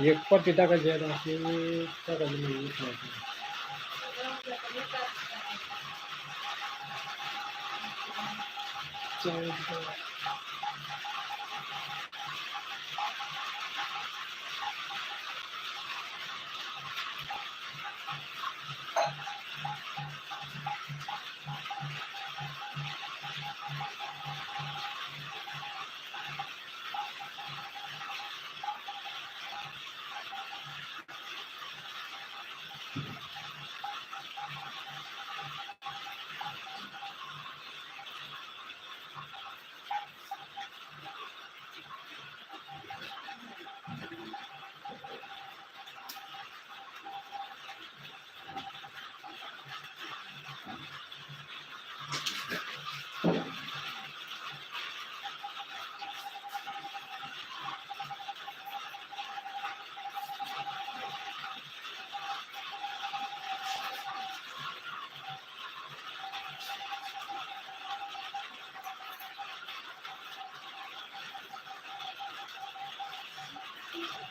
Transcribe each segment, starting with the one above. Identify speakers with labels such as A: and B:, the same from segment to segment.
A: एक पट्टी टाकायची आहे अशी टाकायची म्हणजे एक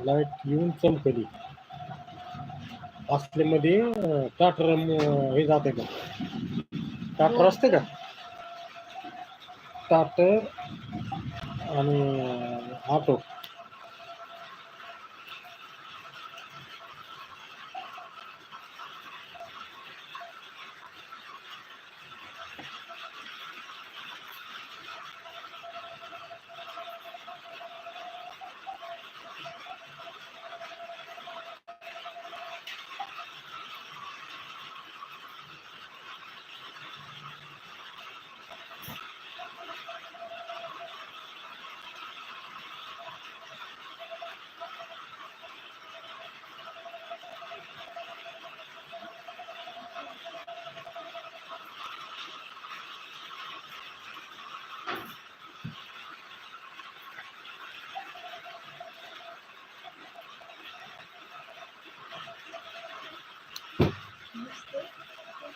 A: लाइट येऊन चमकली असल्यामध्ये टाटर हे जाते का टाटर असते का? टाटर आणि ऑटो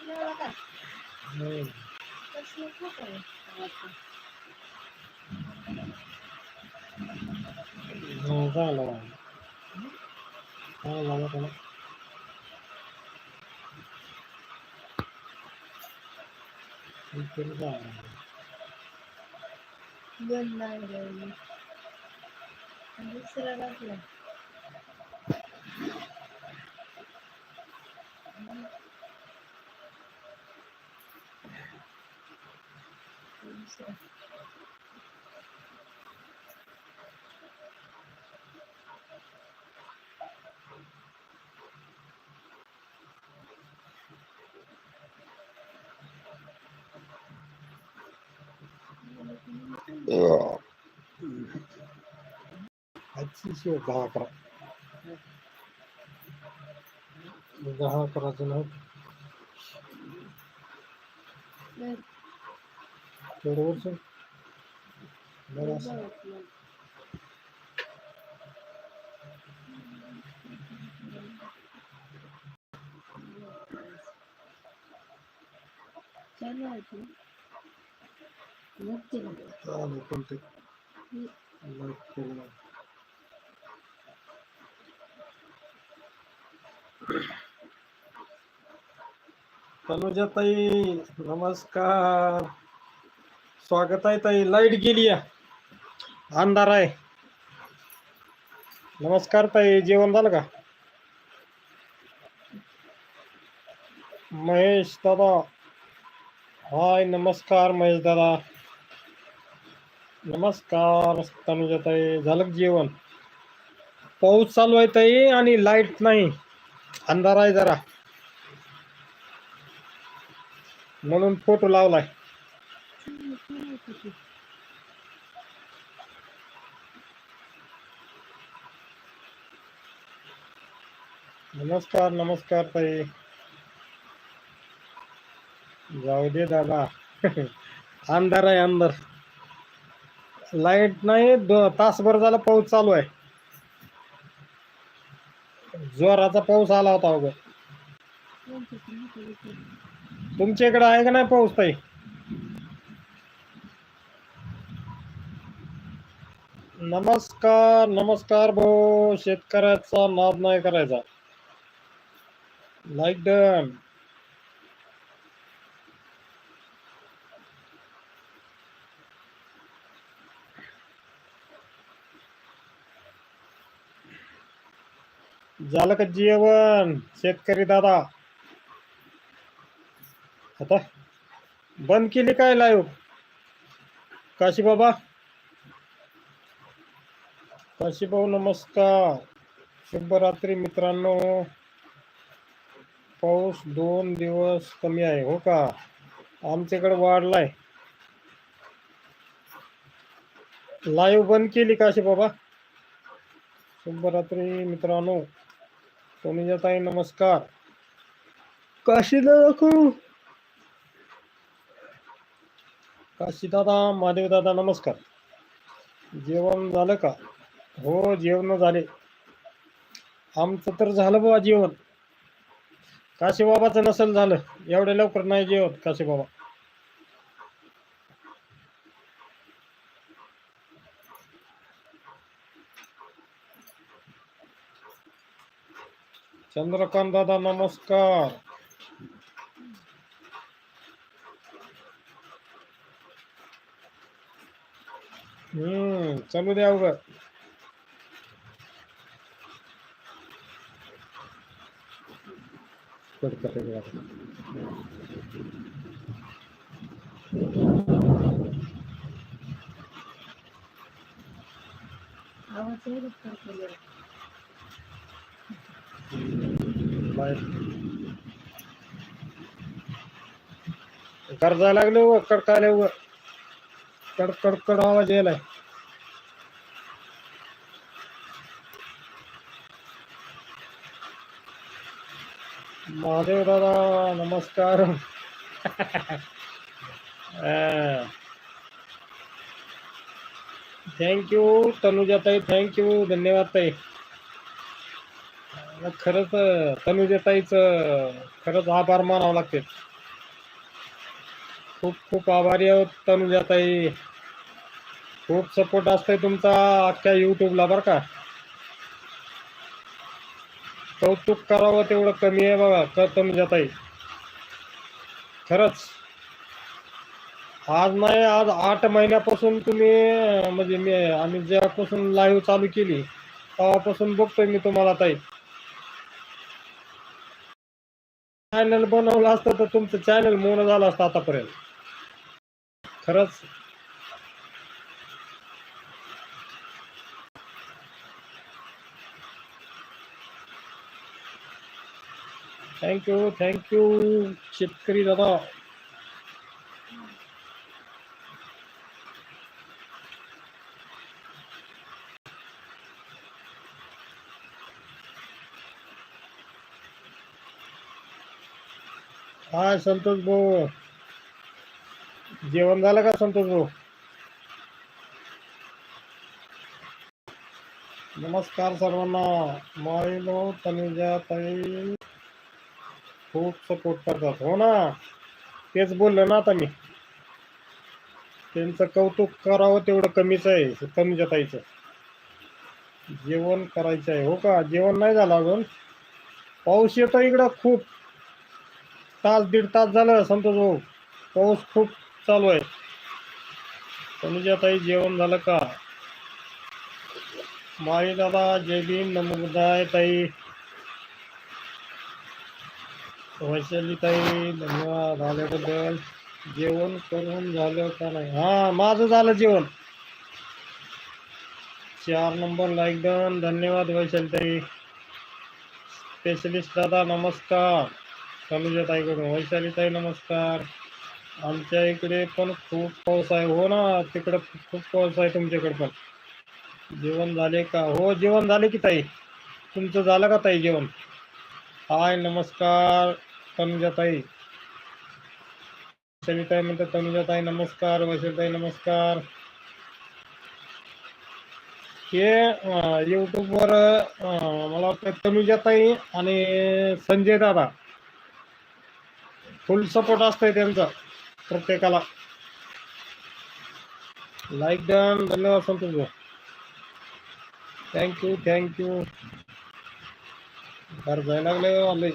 A: हम्म. हो, झालं झालं बघा त्याला. इकडे झालं.
B: बंद लागलं दुसरा लागला दुसरा
A: शेव दहा अकरा दहा अकराचं
B: बरं,
A: तेवढं वर्ष. बरं असं.
B: बघितलं. चालू आहे ते. नक्की.
A: चालेल कोणते तनुजा ताई नमस्कार. स्वागत आहे ताई. लाइट गेली अंधार आहे. नमस्कार ताई. जेवण झालं का? महेश दादा. हाय नमस्कार महेश दादा. नमस्कार तनुजा ताई झालं जेवण? पाऊस चालू आहे ताई आणि लाइट नाही. अंधार आहे जरा. म्हणून फोटो लावलाय. नमस्कार नमस्कार ताई. जाऊ दे दादा. अंधार आहे अंधार. लाइट नाही तासभर झाला पाऊस चालू आहे. जोराचा पाऊस आला होता अगं. तुमच्या इकडे आहे का नाही पाऊस ताई? नमस्कार नमस्कार भाऊ. शेतकऱ्याचा नाद नाही करायचा. लाईक डन झालं का जेवण? शेतकरी दादा. आता बंद केली काय लाईव्ह काशी बाबा. काशी भाऊ नमस्कार. शुभरात्री मित्रांनो. पाऊस दोन दिवस कमी आहे हो का? आमच्याकडे वाढलाय. लाईव्ह बंद केली काशी बाबा. शुभरात्री मित्रांनो. तनुजाताई नमस्कार. काशी दादा काशी दादा महादेव दादा नमस्कार. जेवण झालं का? हो जेवण झाले. आमचं तर झालं बाबा जेवण. काशी बाबाचं नसेल झालं. एवढ्या लवकर नाही जेवत काशी चंद्रकांत दादा नमस्कार हम्म चालू द्या उघड
B: आवाज
A: कर्जा लागले व कडकाले व कड कड कड आवाज यायलाय महादेव दादा नमस्कार. थँक्यू तनुजाताई. थँक्यू धन्यवाद ताई. खरंच तनुजाताईच खरंच आभार मानावं लागते. खूप खूप आभारी आहोत तनुजाताई. खूप सपोर्ट असतंय तुमचा अख्ख्या युट्यूबला बरं का. कौतुक करावं तेवढं कमी आहे बघा क तनुजाताई. खरंच. आज नाही आज आठ महिन्यापासून तुम्ही म्हणजे मी आम्ही जेव्हापासून लाईव्ह चालू केली तेव्हापासून बघतोय मी तुम्हाला ताई. चॅनल बनवलं असतं तर तुमचं चॅनल मोन झालं असतं आतापर्यंत. खरंच? थँक्यू थँक्यू शेतकरी दादा हाय संतोष भाऊ? जेवण झालं का संतोष भाऊ? नमस्कार सर्वांना. माईनो तनुजा ताई खूप सपोर्ट करतात. हो ना? तेच बोललो ना आता मी. त्यांचं कौतुक करावं तेवढं कमीच आहे तनुजा ताईचं जेवण करायचं आहे. हो का? जेवण नाही झालं अजून? पाऊस येतो इकडं खूप. तास दीड तास झालं संतोष भाऊ. पाऊस खूप चालू आहे. तनुजा ताई जेवण झालं का? माळी दादा जय भीम नमोदाय ताई वैशाली ताई धन्यवाद आल्याबद्दल. जेवण करून झालं का नाही? हा माझं झालं जेवण. चार नंबर लाईक डन. धन्यवाद वैशाली ताई स्पेशलिस्ट दादा नमस्कार. ताईकडून वैशाली ताई नमस्कार. आमच्या इकडे पण खूप पाऊस आहे. हो ना तिकडे खूप पाऊस आहे तुमच्याकडे पण. जेवण झाले का? हो जेवण झाले की ताई. तुमचं झालं का ताई जेवण? हाय नमस्कार तनुजा ताई वैशाली ताई म्हणतात तनुजा ताई नमस्कार. वैशाली ताई नमस्कार हे यूट्यूबवर मला वाटतं तनुजा ताई आणि संजय दादा. फुल सपोर्ट असतोय त्यांचा प्रत्येकाला. लाईक डन धन्यवाद संतोष भाऊ. थँक्यू थँक्यू घर जायला लागले आले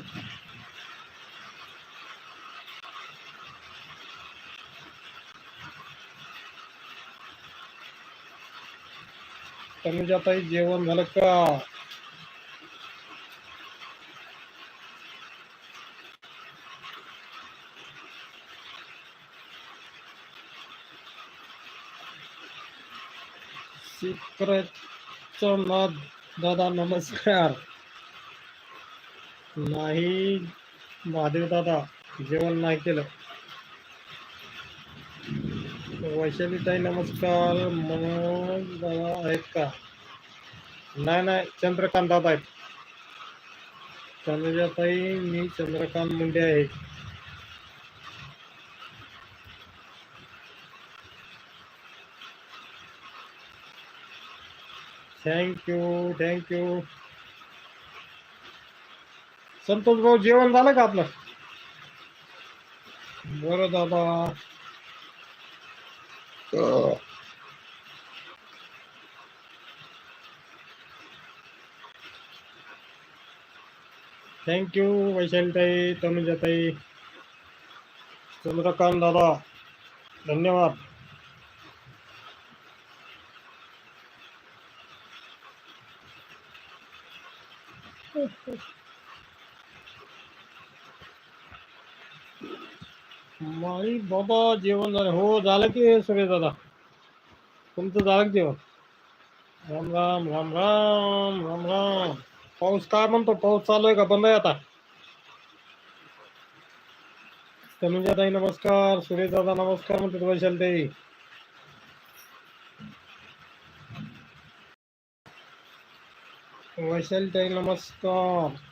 A: तनुजाताई जेवण झालं का? शिखराचा नाद दादा नमस्कार. नाही महादेव दादा जेवण नाही केलं. वैशाली ताई नमस्कार मनोज दादा आहेत का? नाही नाही चंद्रकांत दादा आहेत. चंद्रजाताई मी चंद्रकांत मुंडे आहे. थँक्यू थँक्यू संतोष भाऊ जेवण झालं का आपलं? बरं दादा. थँक्यू वैशालीताई तनुजाताई. चंद्रकांत दादा धन्यवाद. बाबा जेवण झालं हो झालं की सगळे दादा। तुमचं झालं जेवण राम राम राम राम राम राम। पाऊस काय म्हणतो? पाऊस चालू आहे का? बंद आहे आता? तनुजाताई, नमस्कार. सुरेश दादा, नमस्कार म्हणतात वैशालताई. वैशालताई, नमस्कार.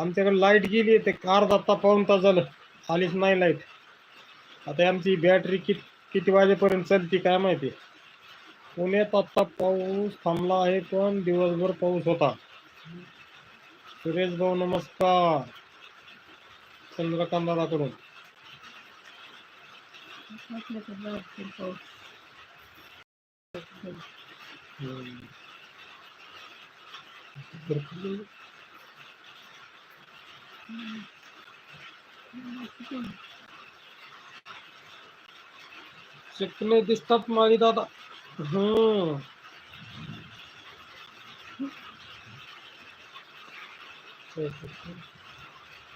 A: आमच्याकडे लाइट गेली ते कार तास पाऊन तास झालं. आलीच नाही लाइट. आता आमची बॅटरी किती किती वाजेपर्यंत चालती काय माहिती? पुण्यात आता पाऊस थांबला आहे पण दिवसभर पाऊस होता. सुरेश भाऊ नमस्कार. चंद्रकांत दादाकडून
B: म्हटलं
A: चिकणे दिसतात माळी दादा. हम्म.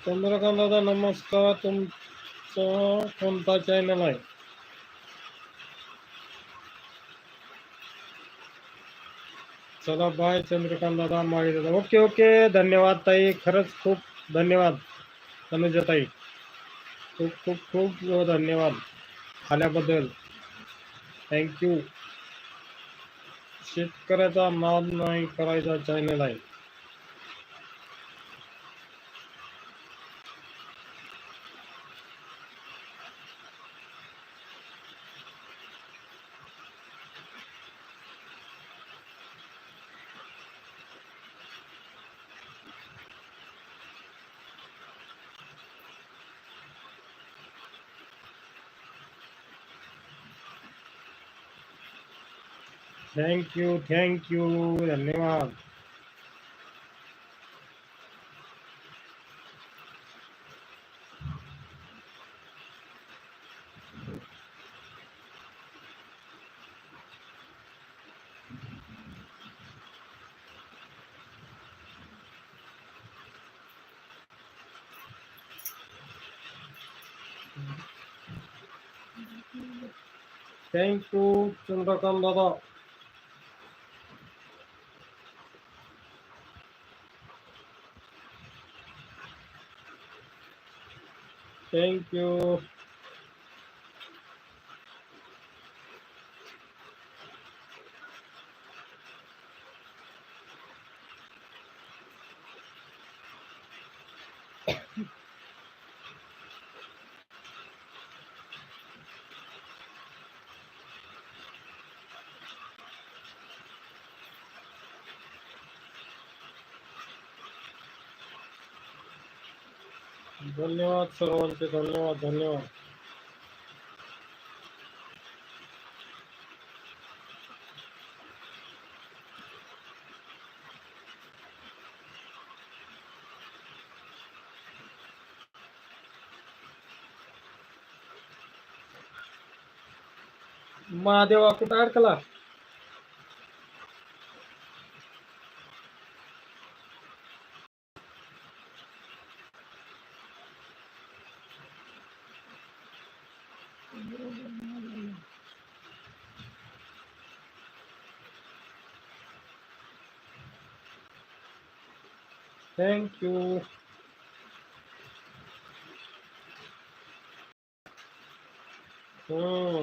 A: चंद्रकांत दादा नमस्कार. तुमचा कोणता चॅनल आहे? चला बाय चंद्रकांत दादा माळी दादा. ओके ओके धन्यवाद ताई. खरंच खूप धन्यवाद तनुजाताई. खूप खूप खूप धन्यवाद आल्याबद्दल. थँक्यू शेतकऱ्याचा नाद नाही करायचा चॅनल आहे. थैंक यू थैंक यू धन्यवाद thank you Chandrakant Dada thank you धन्यवाद सर्वांचे धन्यवाद धन्यवाद. महादेवा कुठं अडकला थँक्यू हम्म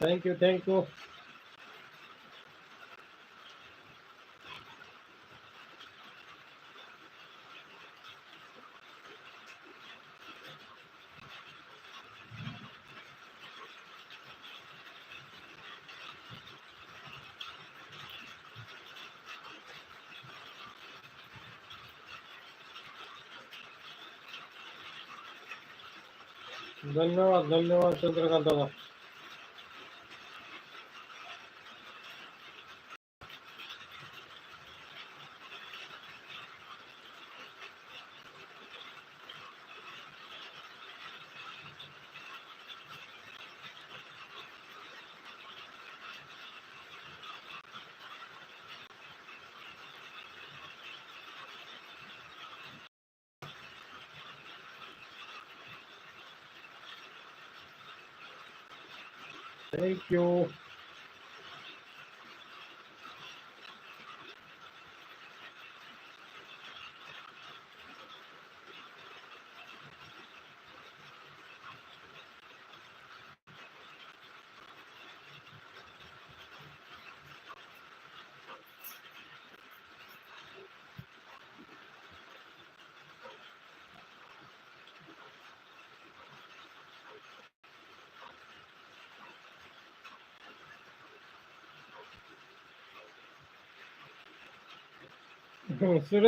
A: थँक्यू थँक्यू धन्यवाद धन्यवाद चंद्रकांत दादा. थँक्यू सुरेश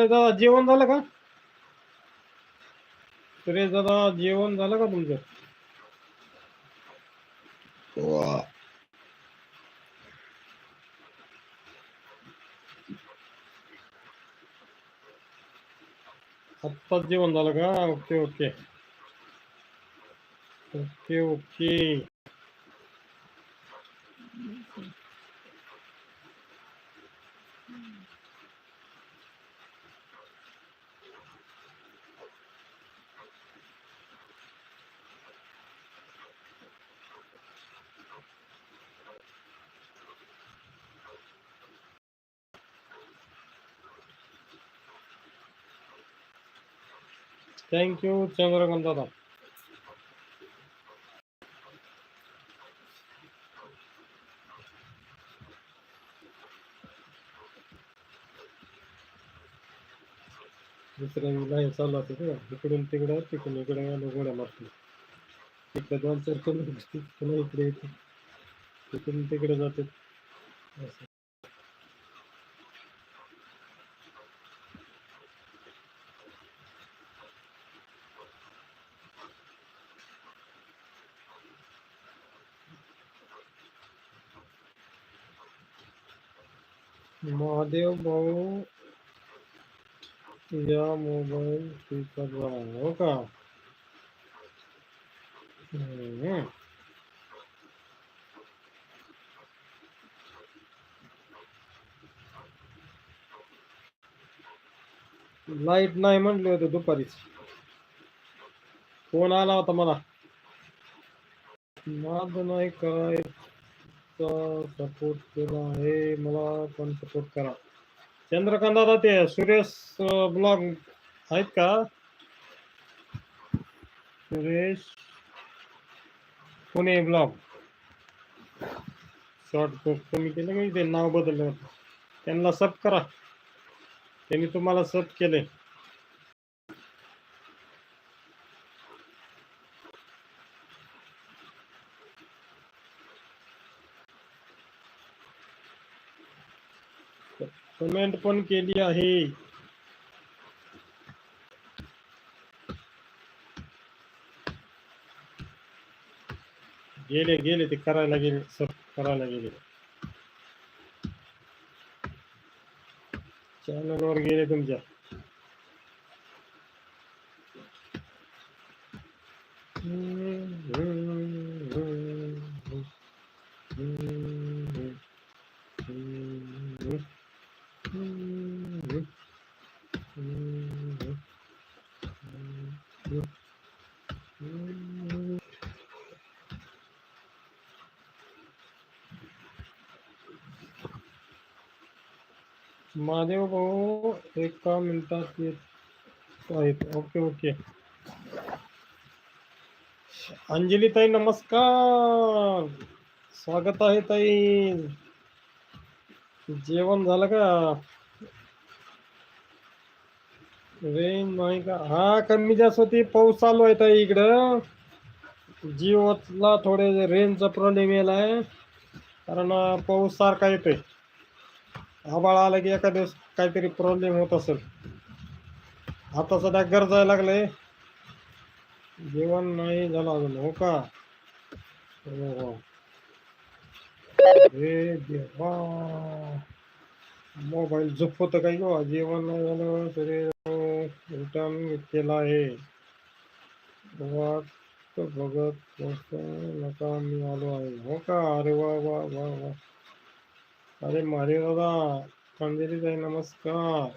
A: दादा जेवण झालं का? सुरेश दादा जेवण झालं का तुमचं? आत्ताच जेवण झालं का? Okay okay. Okay okay. Thank you Chandrakant Dada दुसऱ्या लाईन चालू होते का इकडून तिकडं तिकडून इकडे आलो गोड्या मारतो इकडे दोन चार कमी इकडे येते तिकडून तिकडे जाते असं. महादेव भाऊ या मोबाईल स्पीकर हो का लाइट नाही म्हणले होते दुपारीच फोन आला होता मला? माझ नाही करायचा. सपोर्ट केला आहे. मला पण सपोर्ट करा. चंद्रकांत दादा ते सुरेश ब्लॉग आहेत का? Suresh Pune blog short post कमी केलं मी ते नाव बदललं त्यांना सब करा. त्यांनी तुम्हाला सब केले. कमेंट पण केली आहे. गेले गेले ते करायला गेले सब करायला गेले. चॅनल वर गेले तुमच्या. महादेव भाऊ एका मिनिटात येत आहेत? Okay okay. अंजली ताई नमस्कार. स्वागत आहे ताई. जेवण झालं का? रेंज नाही का? हा कमी जास्त होती पाऊस चालू आहे ताई इकडं. जीवला थोडे रेंजचा प्रॉब्लेम यायलाय कारण पाऊस सारखा येतोय. आबाळ आला की एका दिवस काहीतरी प्रॉब्लेम होत असेल. आता सध्या गरजायला लागले. जेवण नाही झालं अजून हो का? हो, हो. अरे देवा. मोबाईल काही गो जेवण नाही झालं तरी रिटर्न केला आहे. बघत नका मी आलो आहे. हो का? अरे वा वा वा वा. अरे मारे दादा अंजली ताई नमस्कार।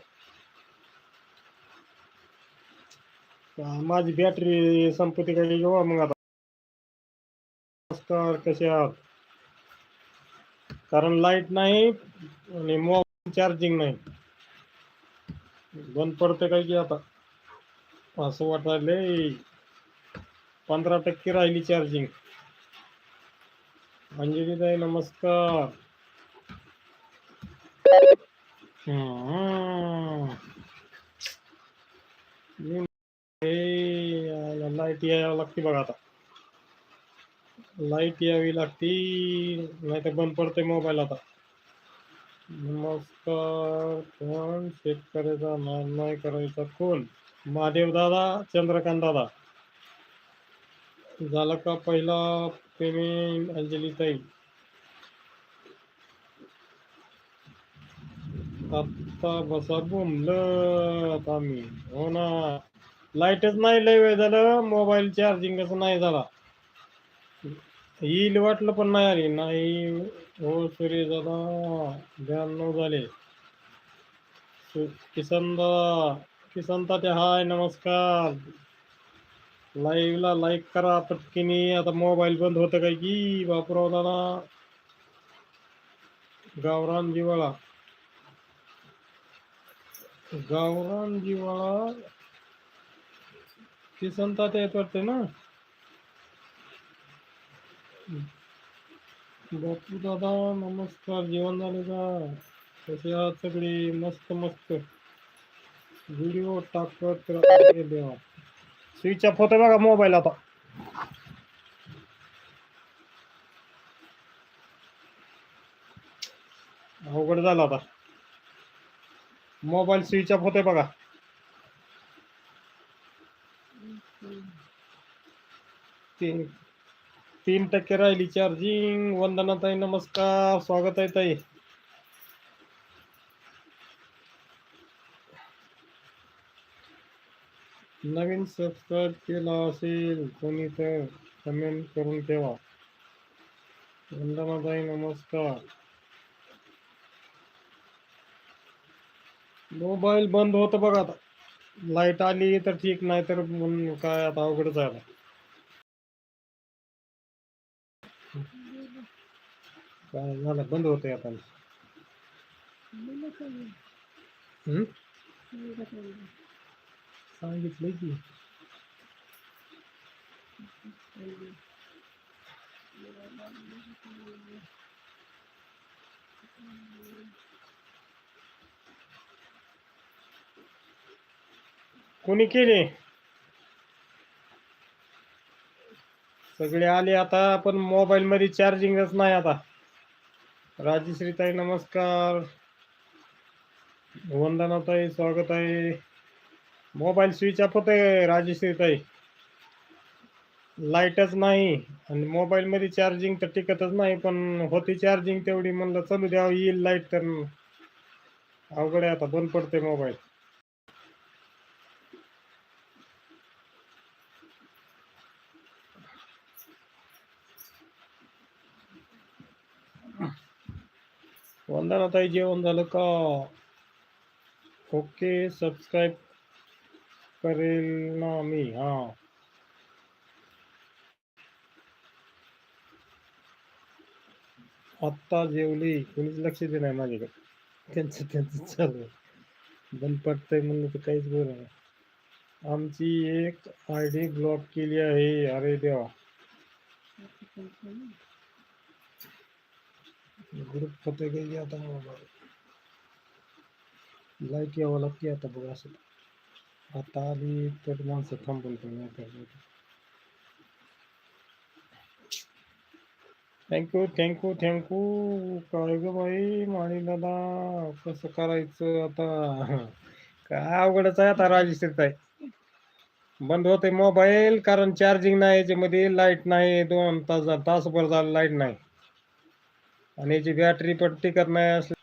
A: माझी बॅटरी संपत्ती काही घेऊ मग आता नमस्कार, कसे आहात कारण लाईट नाही आणि मोबाईल चार्जिंग नाही। बंद पडते काय की आता असं वाटायले पंधरा टक्के राहिली चार्जिंग अंजली ताई नमस्कार। लाइट यावं लागते बघा आता. लाइट यावी लागती नाही तर बंद पडते मोबाईल आता. नमस्कार कोण? शेतकऱ्याचा मान नाही करायचा कोण? महादेव दादा चंद्रकांत दादा. झालं का पहिला पेमेंट अंजली ताई? आता बसा बुमलं आता मी हो ना. लाईटच नाही लय वेळ झालं. मोबाईल चार्जिंग कसं नाही झाला. येईल वाटलं पण नाही आली. नाही. हो सूर्य दादा. ब्याण्णव झाले. किसन दादा. किसन तात्या हाय नमस्कार. लाईव्हला लाईक करा पटकिनी. आता मोबाईल बंद होतं काय की? बापराव दादा. गावरान जिवाळा. गावरान जिवाळा किसन तात्या येत वाटते ना? बापू दादा नमस्कार जेवण झाले का? कसे आहात सगळे? मस्त मस्त. व्हिडिओ टाकत देवा. स्विच ऑफ होतो बघा मोबाईल आता. अवघड झाला आता. मोबाईल स्विच ऑफ़ होते बघा. तीन टक्के चार्जिंग वंदना ताई नमस्कार. स्वागत आहे ताई. नवीन कोणी तर कमेंट करून ठेवा. वंदनाताई, नमस्कार. मोबाईल बंद होतं बघा आता. लाइट आली तर ठीक नाही तर काय आता अवघडच आहे काय झालं? बंद होतंय आता.
B: सांगितलं की.
A: Thank
B: you काही
A: सांगितलंय की कोणी केले? सगळे आले आता पण मोबाईल मध्ये चार्जिंगच नाही आता. राजश्रीताई नमस्कार. वंदनाताई स्वागत आहे मोबाईल स्विच ऑफ होतोय राजश्रीताई. लाईटच नाही. आणि मोबाईल मध्ये चार्जिंग तर टिकतच नाही पण होती चार्जिंग तेवढी म्हणलं चालू द्यावं येईल लाइट तर. अवघड आहे आता बंद पडते मोबाईल वंदनाताई जेवण झालं का ओके सबस्क्राईब करेल ना मी, हा। आत्ता जेवली, कोणीच लक्ष दे नाही माझ्याकडे. त्यांचं त्यांचं चालू. बंद पडतंय म्हणलं तर काहीच बरं नाही. आमची एक आय डी ब्लॉक केली आहे. अरे देवा. ग्रुप होते गेली आता. लाइट यावं लागते आता बघा असं. आता आली तर माणसं थांबून पण नाही पाहिजे. थँक्यू थँक्यू थँक्यू काय ग बाई माणी दादा कसं करायचं आता? काय अवघडच आहे आता राजेश्रीत आहे बंद होते मोबाईल कारण चार्जिंग नाही याच्यामध्ये लाइट नाही दोन तास तासभर झालं लाइट नाही. आणि याची बॅटरी पण टिकत नाही असली.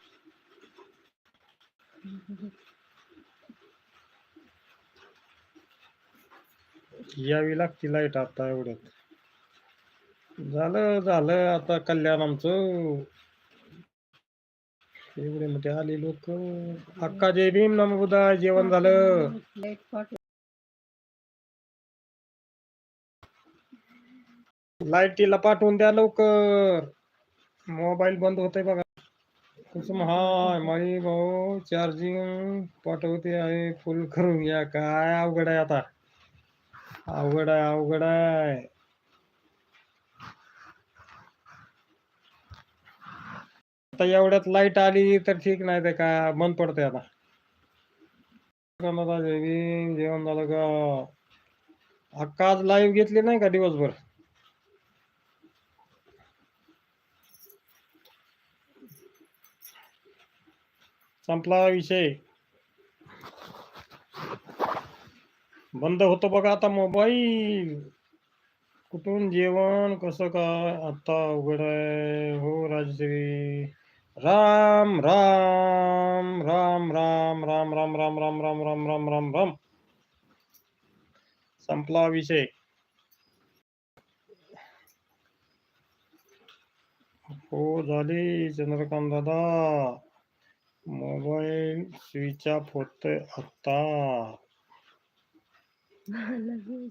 A: यावी लागती लाइट आता एवढ्यात. झालं झालं आता कल्याण आमचं. एवढे मध्ये आले लोक. अक्का जय भीम नम बुधा जेवण झालं. लाईटीला पाठवून द्या लवकर. मोबाईल बंद होते बघा. कुसुम, हाय माळी भाऊ, चार्जिंग पाठवते आहे. फुल करून घ्या. काय अवघड आहे आता? अवघड आहे अवघड आहे. आता एवढ्यात लाईट आली तर ठीक नाही तर काय बंद पडते आता. जेवण झालं अक्का आज लाईव्ह घेतली नाही का दिवसभर? संपला विषय बंद होतो बघा आता मोबाईल कुठून जेवण कसं काय आता उघड आहे हो राजश्री राम राम राम राम राम राम राम राम राम राम राम राम राम संपला विषय हो झाली Chandrakant Dada mobile switch off होतोय आता.